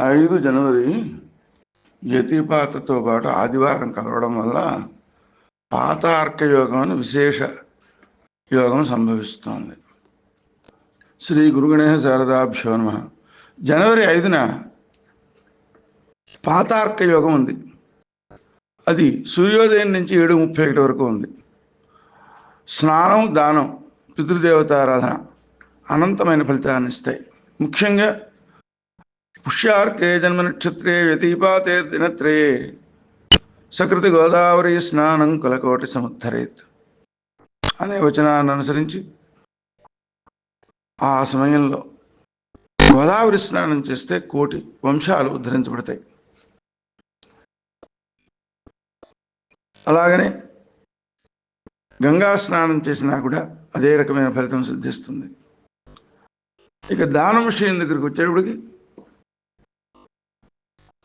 ఐదు జనవరి యతిపాతతో పాటు ఆదివారం కలవడం వల్ల పాతార్క యోగం అని విశేష యోగం సంభవిస్తోంది. శ్రీ గురుగణేశ శారదాభ్యో నమ. జనవరి ఐదున పాతార్క యోగం ఉంది. అది సూర్యోదయం నుంచి ఏడు ముప్పై ఒకటి వరకు ఉంది. స్నానం దానం పితృదేవతారాధన అనంతమైన ఫలితాన్ని ఇస్తాయి. ముఖ్యంగా పుష్యార్కే జన్మ నక్షత్రే వ్యతిపాతే దినత్రయే సకృతి గోదావరి స్నానం కులకోటి సముద్ధరేత్. అనే వచనాన్ని అనుసరించి ఆ సమయంలో గోదావరి స్నానం చేస్తే కోటి వంశాలు ఉద్ధరించబడతాయి. అలాగనే గంగా స్నానం చేసినా కూడా అదే రకమైన ఫలితం సిద్ధిస్తుంది. ఇక దానం విషయం దగ్గరికి వచ్చేటప్పటికి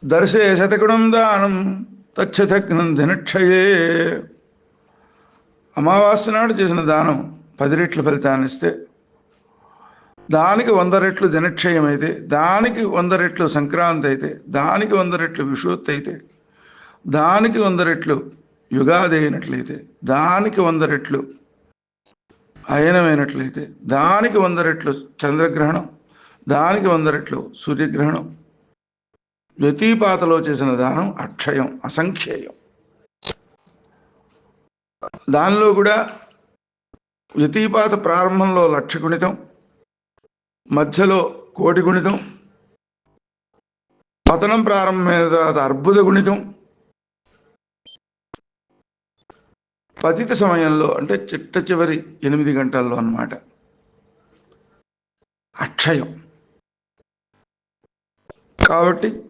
దర్శే శతగుణం దానం తచ్చతగ్నం దినక్షయే అమావాస్య నాడు చేసిన దానం పది రెట్ల ఫలితాన్ని ఇస్తే దానికి వంద రెట్లు దినక్షయం అయితే దానికి వంద రెట్లు సంక్రాంతి అయితే దానికి వంద రెట్లు విషువత్ అయితే దానికి వంద రెట్లు యుగాది అయినట్లయితే దానికి వంద రెట్లు అయనమైనట్లయితే దానికి వంద రెట్లు చంద్రగ్రహణం దానికి వంద రెట్లు సూర్యగ్రహణం వ్యతిపాతలో చేసిన దానం అక్షయం అసంఖ్యేయం. దానిలో కూడా వ్యతిపాత ప్రారంభంలో లక్ష గుణితం మధ్యలో కోటి గుణితం పతనం ప్రారంభమైన తర్వాత అర్బుద గుణితం. పతిత సమయంలో అంటే చిట్ట చివరి ఎనిమిది గంటల్లో అన్నమాట. అక్షయం. కాబట్టి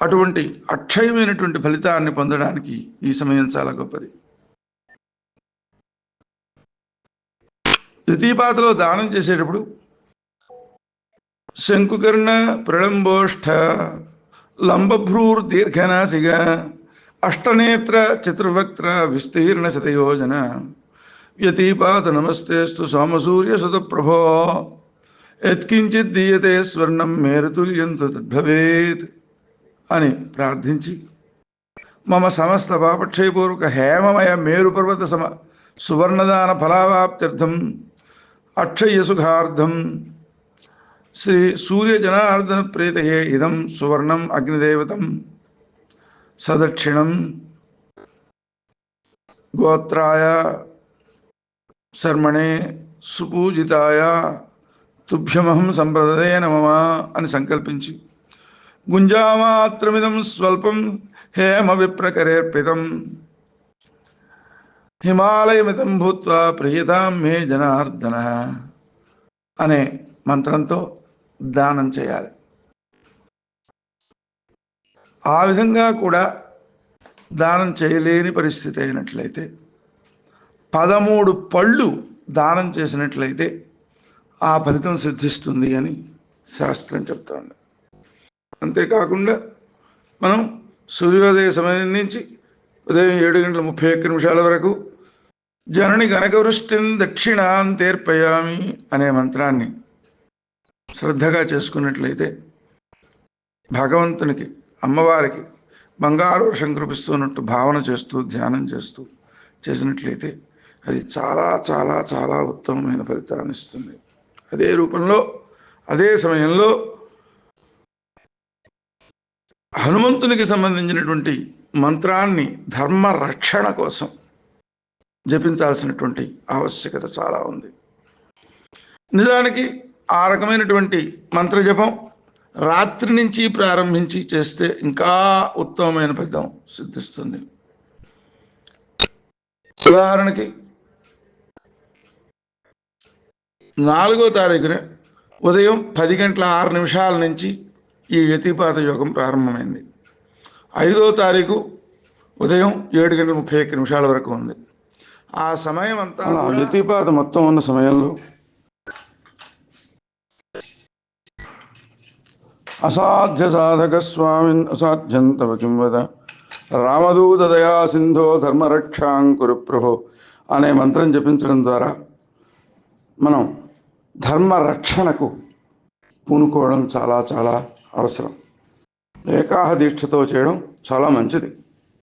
అటువంటి అక్షయమైనటువంటి ఫలితాన్ని పొందడానికి ఈ సమయం చాలా గొప్పది. ద్వితీయపాతలో దానం చేసేటప్పుడు శంకుకర్ణ ప్రళంబోష్ఠ లంబభ్రూర్ దీర్ఘనాసిగ అష్టనేత్ర చతుర్వక్త్ర విస్తీర్ణ శతయోజన వ్యతీపాత నమస్తేస్తు సోమసూర్య సుత ప్రభో యత్కించిత్ దీయతే స్వర్ణం మేరుతుల్యంతు తద్భవేత్. అని ప్రార్థించి మమ సమస్త పాపక్షయపూర్వక హేమమయ మేరుపర్వత సమ సువర్ణదాన ఫలావాప్త్యర్థం అక్షయ సుఖార్థం శ్రీ సూర్య జనార్దన ప్రీతయే ఇదం సువర్ణం అగ్నిదేవతం. సదక్షిణం గోత్రాయ శర్మణే సుపూజితాయ తుభ్యమహం సంప్రదయ నమమా అని సంకల్పించి గుంజామాత్రమిదం స్వల్పం హేమ విప్రకరేర్పితం హిమాలయమితం భూత్వా ప్రియతాం మే జనార్దన అనే మంత్రంతో దానం చేయాలి। ఆ విధంగా కూడా దానం చేయలేని పరిస్థితి అయినట్లయితే పదమూడు పళ్ళు దానం చేసినట్లయితే ఆ ఫలితం సిద్ధిస్తుంది అని శాస్త్రం చెప్తోంది। అంతేకాకుండా మనం సూర్యోదయ సమయం నుంచి ఉదయం ఏడు గంటల ముప్పై ఒక్క నిమిషాల వరకు జనని కనకవృష్టిని దక్షిణాంతేర్పయామి అనే మంత్రాన్ని శ్రద్ధగా చేసుకున్నట్లయితే భగవంతునికి అమ్మవారికి బంగారు వర్షం కురిపిస్తున్నట్టు భావన చేస్తూ ధ్యానం చేస్తూ చేసినట్లయితే అది చాలా చాలా చాలా ఉత్తమమైన ఫలితాన్ని ఇస్తుంది. అదే రూపంలో అదే సమయంలో హనుమంతునికి సంబంధించినటువంటి మంత్రాన్ని ధర్మ రక్షణ కోసం జపించాల్సినటువంటి ఆవశ్యకత చాలా ఉంది. నిజానికి ఆ రకమైనటువంటి మంత్రజపం రాత్రి నుంచి ప్రారంభించి చేస్తే ఇంకా ఉత్తమమైన ఫలితం సిద్ధిస్తుంది. ఉదాహరణకి నాలుగో తారీఖున ఉదయం పది గంటల ఆరు నిమిషాల నుంచి ఈ వ్యతిపాత యోగం ప్రారంభమైంది. ఐదో తారీఖు ఉదయం ఏడు గంటల ముప్పై ఒక్క నిమిషాల వరకు ఉంది. ఆ సమయం అంతా వ్యతిపాత మొత్తం ఉన్న సమయంలో అసాధ్య సాధక స్వామిన్ అసాధ్యం తవ కిం వద? రామదూత దయా సింధో ధర్మరక్షాంకురు ప్రభో అనే మంత్రం జపించడం ద్వారా మనం ధర్మ రక్షణకు పూనుకోవడం చాలా చాలా అవసరం. ఏకాహ దీక్షతో చేయడం చాలా మంచిది.